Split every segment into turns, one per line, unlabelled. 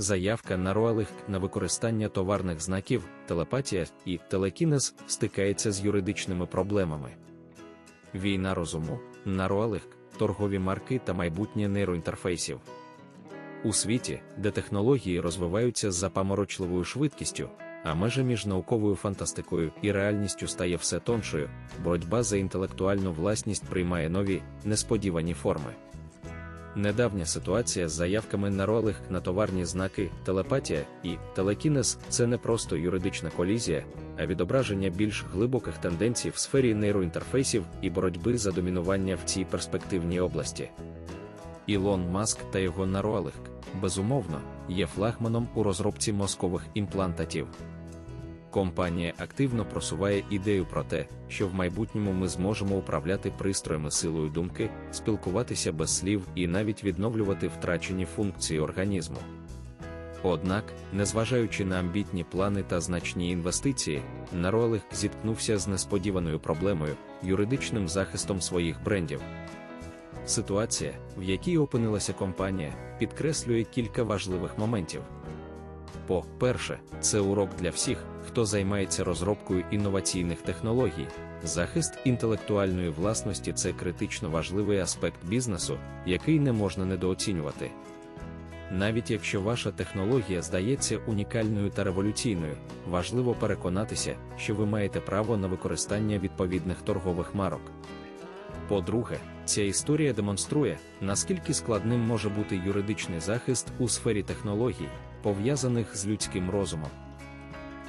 заявка на роалих на використання товарних знаків, телепатія і телекінез стикається з юридичними проблемами. Війна розуму, на роалих, торгові марки та майбутнє нейроінтерфейсів. У світі, де технології розвиваються з запаморочливою швидкістю, а межа між науковою фантастикою і реальністю стає все тоншою, боротьба за інтелектуальну власність приймає нові, несподівані форми. Недавня ситуація з заявками на ролих на товарні знаки, телепатія і телекінез це не просто юридична колізія, а відображення більш глибоких тенденцій в сфері нейроінтерфейсів і боротьби за домінування в цій перспективній області. Ілон Маск та його нароалих, безумовно, є флагманом у розробці мозкових імплантатів. Компанія активно просуває ідею про те, що в майбутньому ми зможемо управляти пристроями силою думки, спілкуватися без слів і навіть відновлювати втрачені функції організму. Однак, незважаючи на амбітні плани та значні інвестиції, Наролих зіткнувся з несподіваною проблемою юридичним захистом своїх брендів. Ситуація, в якій опинилася компанія, підкреслює кілька важливих моментів. По-перше, це урок для всіх, хто займається розробкою інноваційних технологій. Захист інтелектуальної власності це критично важливий аспект бізнесу, який не можна недооцінювати. Навіть якщо ваша технологія здається унікальною та революційною, важливо переконатися, що ви маєте право на використання відповідних торгових марок. По-друге, ця історія демонструє, наскільки складним може бути юридичний захист у сфері технологій, пов'язаних з людським розумом.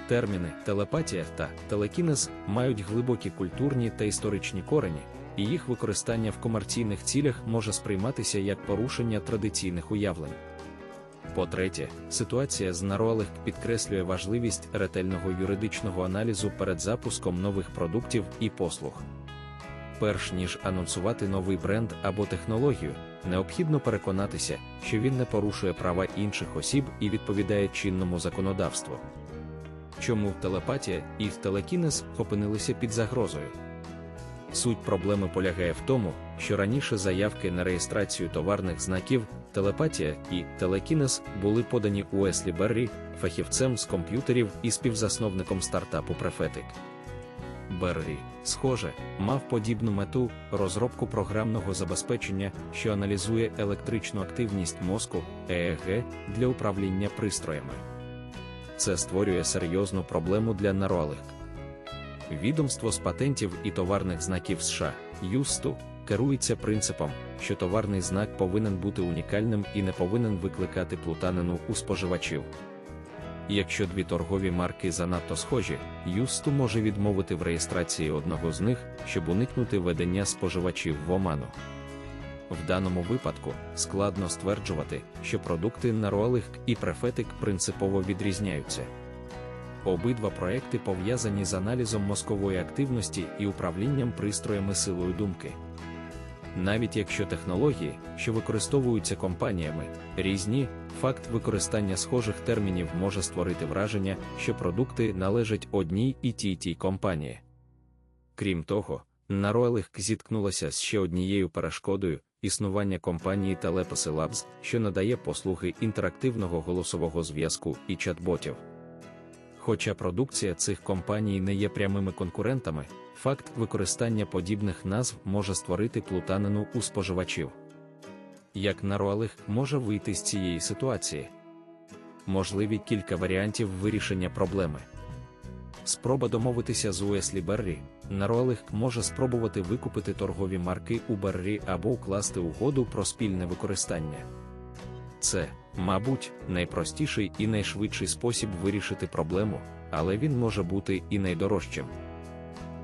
Терміни телепатія та телекінез мають глибокі культурні та історичні корені, і їх використання в комерційних цілях може сприйматися як порушення традиційних уявлень. По-третє, ситуація з Нароалих підкреслює важливість ретельного юридичного аналізу перед запуском нових продуктів і послуг. Перш ніж анонсувати новий бренд або технологію, необхідно переконатися, що він не порушує права інших осіб і відповідає чинному законодавству. Чому телепатія і телекінез опинилися під загрозою? Суть проблеми полягає в тому, що раніше заявки на реєстрацію товарних знаків, телепатія і телекінез були подані Уеслі Беррі, фахівцем з комп'ютерів і співзасновником стартапу Префетик. Беррі, схоже, мав подібну мету розробку програмного забезпечення, що аналізує електричну активність мозку ЕЕГ для управління пристроями. Це створює серйозну проблему для нароалих. Відомство з патентів і товарних знаків США ЮСТУ керується принципом, що товарний знак повинен бути унікальним і не повинен викликати плутанину у споживачів. Якщо дві торгові марки занадто схожі, Юсту може відмовити в реєстрації одного з них, щоб уникнути ведення споживачів в оману. В даному випадку складно стверджувати, що продукти Наруалих і префетик принципово відрізняються. Обидва проекти пов'язані з аналізом мозкової активності і управлінням пристроями силою думки. Навіть якщо технології, що використовуються компаніями, різні, факт використання схожих термінів може створити враження, що продукти належать одній і тій тій компанії. Крім того, Наройлих зіткнулася з ще однією перешкодою існування компанії Telepathy Labs, що надає послуги інтерактивного голосового зв'язку і чат-ботів. Хоча продукція цих компаній не є прямими конкурентами, факт використання подібних назв може створити плутанину у споживачів. Як Наруалих може вийти з цієї ситуації? Можливі кілька варіантів вирішення проблеми. Спроба домовитися з Уеслі Беррі. Наруалих може спробувати викупити торгові марки у Беррі або укласти угоду про спільне використання. Це, мабуть, найпростіший і найшвидший спосіб вирішити проблему, але він може бути і найдорожчим.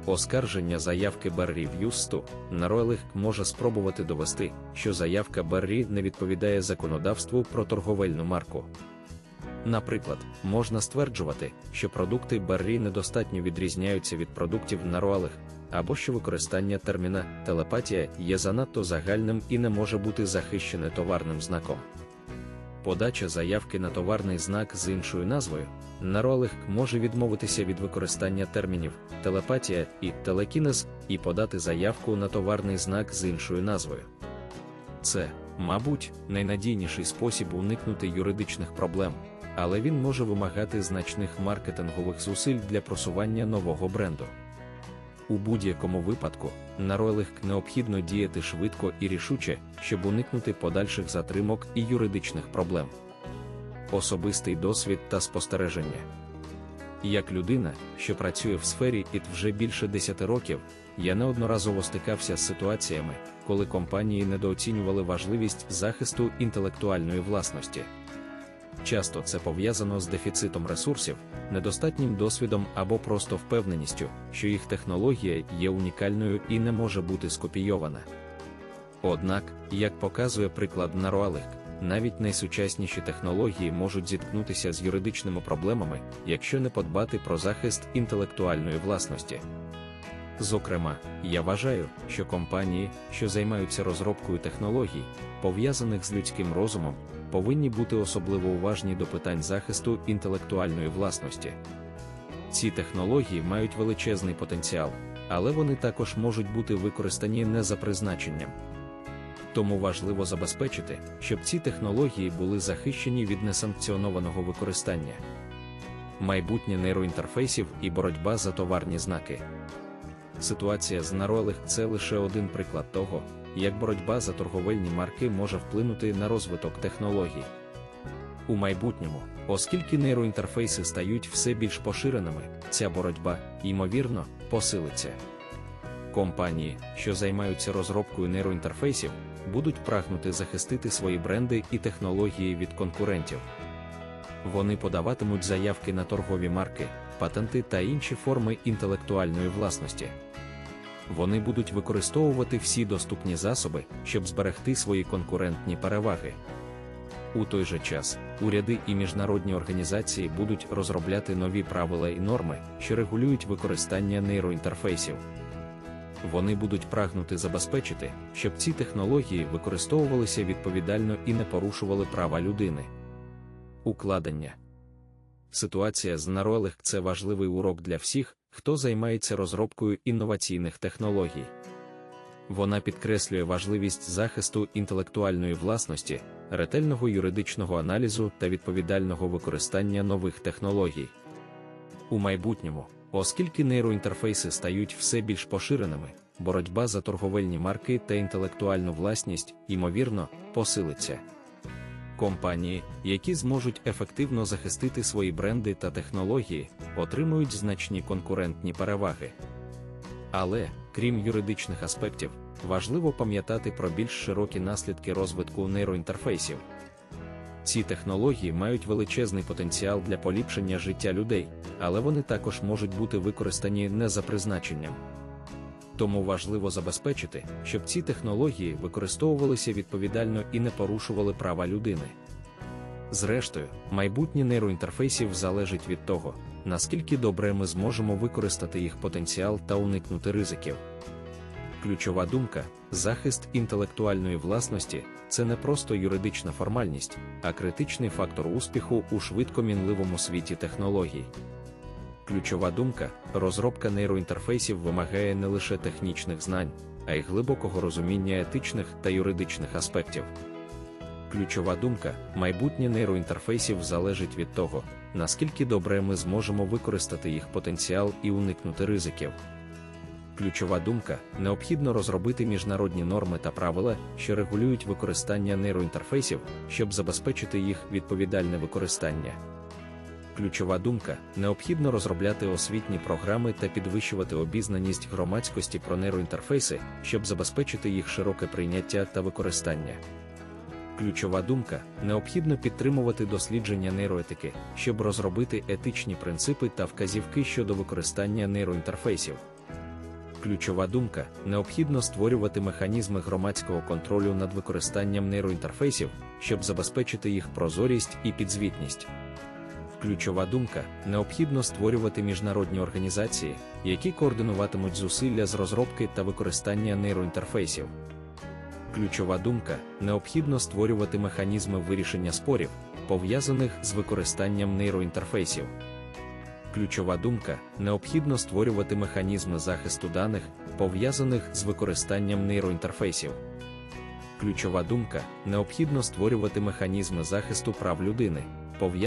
Оскарження заявки Беррі в Юсту Наройлих може спробувати довести, що заявка Беррі не відповідає законодавству про торговельну марку. Наприклад, можна стверджувати, що продукти Беррі недостатньо відрізняються від продуктів Наруалих, або що використання терміна телепатія є занадто загальним і не може бути захищене товарним знаком подача заявки на товарний знак з іншою назвою, Наролих може відмовитися від використання термінів телепатія і телекінез і подати заявку на товарний знак з іншою назвою. Це, мабуть, найнадійніший спосіб уникнути юридичних проблем, але він може вимагати значних маркетингових зусиль для просування нового бренду. У будь-якому випадку, на ролих необхідно діяти швидко і рішуче, щоб уникнути подальших затримок і юридичних проблем. Особистий досвід та спостереження. Як людина, що працює в сфері ІТ вже більше 10 років, я неодноразово стикався з ситуаціями, коли компанії недооцінювали важливість захисту інтелектуальної власності. Часто це пов'язано з дефіцитом ресурсів, недостатнім досвідом або просто впевненістю, що їх технологія є унікальною і не може бути скопійована. Однак, як показує приклад Наруалик, навіть найсучасніші технології можуть зіткнутися з юридичними проблемами, якщо не подбати про захист інтелектуальної власності. Зокрема, я вважаю, що компанії, що займаються розробкою технологій, пов'язаних з людським розумом, повинні бути особливо уважні до питань захисту інтелектуальної власності. Ці технології мають величезний потенціал, але вони також можуть бути використані не за призначенням. Тому важливо забезпечити, щоб ці технології були захищені від несанкціонованого використання. Майбутнє нейроінтерфейсів і боротьба за товарні знаки. Ситуація з Наролих це лише один приклад того, як боротьба за торговельні марки може вплинути на розвиток технологій. У майбутньому, оскільки нейроінтерфейси стають все більш поширеними, ця боротьба, ймовірно, посилиться. Компанії, що займаються розробкою нейроінтерфейсів, будуть прагнути захистити свої бренди і технології від конкурентів. Вони подаватимуть заявки на торгові марки, патенти та інші форми інтелектуальної власності. Вони будуть використовувати всі доступні засоби, щоб зберегти свої конкурентні переваги. У той же час уряди і міжнародні організації будуть розробляти нові правила і норми, що регулюють використання нейроінтерфейсів. Вони будуть прагнути забезпечити, щоб ці технології використовувалися відповідально і не порушували права людини. Укладення Ситуація з Наролег це важливий урок для всіх, хто займається розробкою інноваційних технологій. Вона підкреслює важливість захисту інтелектуальної власності, ретельного юридичного аналізу та відповідального використання нових технологій. У майбутньому, оскільки нейроінтерфейси стають все більш поширеними, боротьба за торговельні марки та інтелектуальну власність, ймовірно, посилиться. Компанії, які зможуть ефективно захистити свої бренди та технології, отримують значні конкурентні переваги. Але, крім юридичних аспектів, важливо пам'ятати про більш широкі наслідки розвитку нейроінтерфейсів. Ці технології мають величезний потенціал для поліпшення життя людей, але вони також можуть бути використані не за призначенням. Тому важливо забезпечити, щоб ці технології використовувалися відповідально і не порушували права людини. Зрештою, майбутнє нейроінтерфейсів залежить від того, наскільки добре ми зможемо використати їх потенціал та уникнути ризиків. Ключова думка захист інтелектуальної власності це не просто юридична формальність, а критичний фактор успіху у швидкомінливому світі технологій. Ключова думка розробка нейроінтерфейсів вимагає не лише технічних знань, а й глибокого розуміння етичних та юридичних аспектів. Ключова думка майбутнє нейроінтерфейсів залежить від того, наскільки добре ми зможемо використати їх потенціал і уникнути ризиків. Ключова думка необхідно розробити міжнародні норми та правила, що регулюють використання нейроінтерфейсів, щоб забезпечити їх відповідальне використання. Ключова думка необхідно розробляти освітні програми та підвищувати обізнаність громадськості про нейроінтерфейси, щоб забезпечити їх широке прийняття та використання. Ключова думка необхідно підтримувати дослідження нейроетики, щоб розробити етичні принципи та вказівки щодо використання нейроінтерфейсів. Ключова думка необхідно створювати механізми громадського контролю над використанням нейроінтерфейсів, щоб забезпечити їх прозорість і підзвітність. Ключова думка необхідно створювати міжнародні організації, які координуватимуть зусилля з розробки та використання нейроінтерфейсів. Ключова думка необхідно створювати механізми вирішення спорів, пов'язаних з використанням нейроінтерфейсів. Ключова думка необхідно створювати механізми захисту даних, пов'язаних з використанням нейроінтерфейсів. Ключова думка необхідно створювати механізми захисту прав людини,